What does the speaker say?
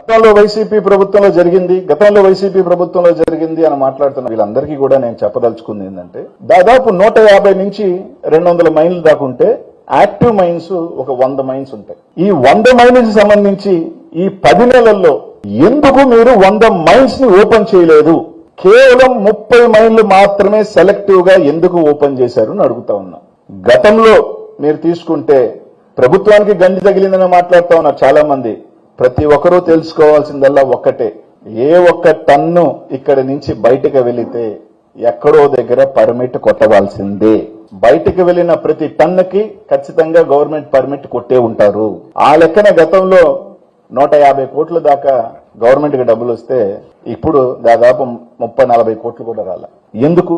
గతంలో వైసీపీ ప్రభుత్వంలో జరిగింది గతంలో వైసీపీ ప్రభుత్వంలో జరిగింది అని మాట్లాడుతున్న వీళ్ళందరికీ కూడా నేను చెప్పదలుచుకుంది ఏంటంటే దాదాపు నూట యాభై నుంచి రెండు వందల మైన్లు దాకా ఉంటే యాక్టివ్ మైన్స్ ఒక వంద మైన్స్ ఉంటాయి. ఈ వంద మైన్స్ సంబంధించి ఈ పది నెలల్లో ఎందుకు మీరు వంద మైన్స్ని ఓపెన్ చేయలేదు? కేవలం ముప్పై మైళ్ళు మాత్రమే సెలెక్టివ్గా ఎందుకు ఓపెన్ చేశారు అని అడుగుతా ఉన్నా. గతంలో మీరు తీసుకుంటే ప్రభుత్వానికి గండి తగిలిందని మాట్లాడుతా ఉన్నారు చాలా మంది ప్రతి ఒక్కరూ తెలుసుకోవాల్సిందల్లా ఒక్కటే. ఏ ఒక్క టన్ను ఇక్కడి నుంచి బయటకు వెళితే ఎక్కడో దగ్గర పర్మిట్ కొట్టవలసిందే. బయటకు వెళ్ళిన ప్రతి టన్నుకి ఖచ్చితంగా గవర్నమెంట్ పర్మిట్ కొట్టే ఉంటారు. ఆ లెక్కన గతంలో నూట యాభై కోట్ల దాకా గవర్నమెంట్కి డబ్బులు వస్తే ఇప్పుడు దాదాపు ముప్పై నలభై కోట్లు కూడా రాల. ఎందుకు?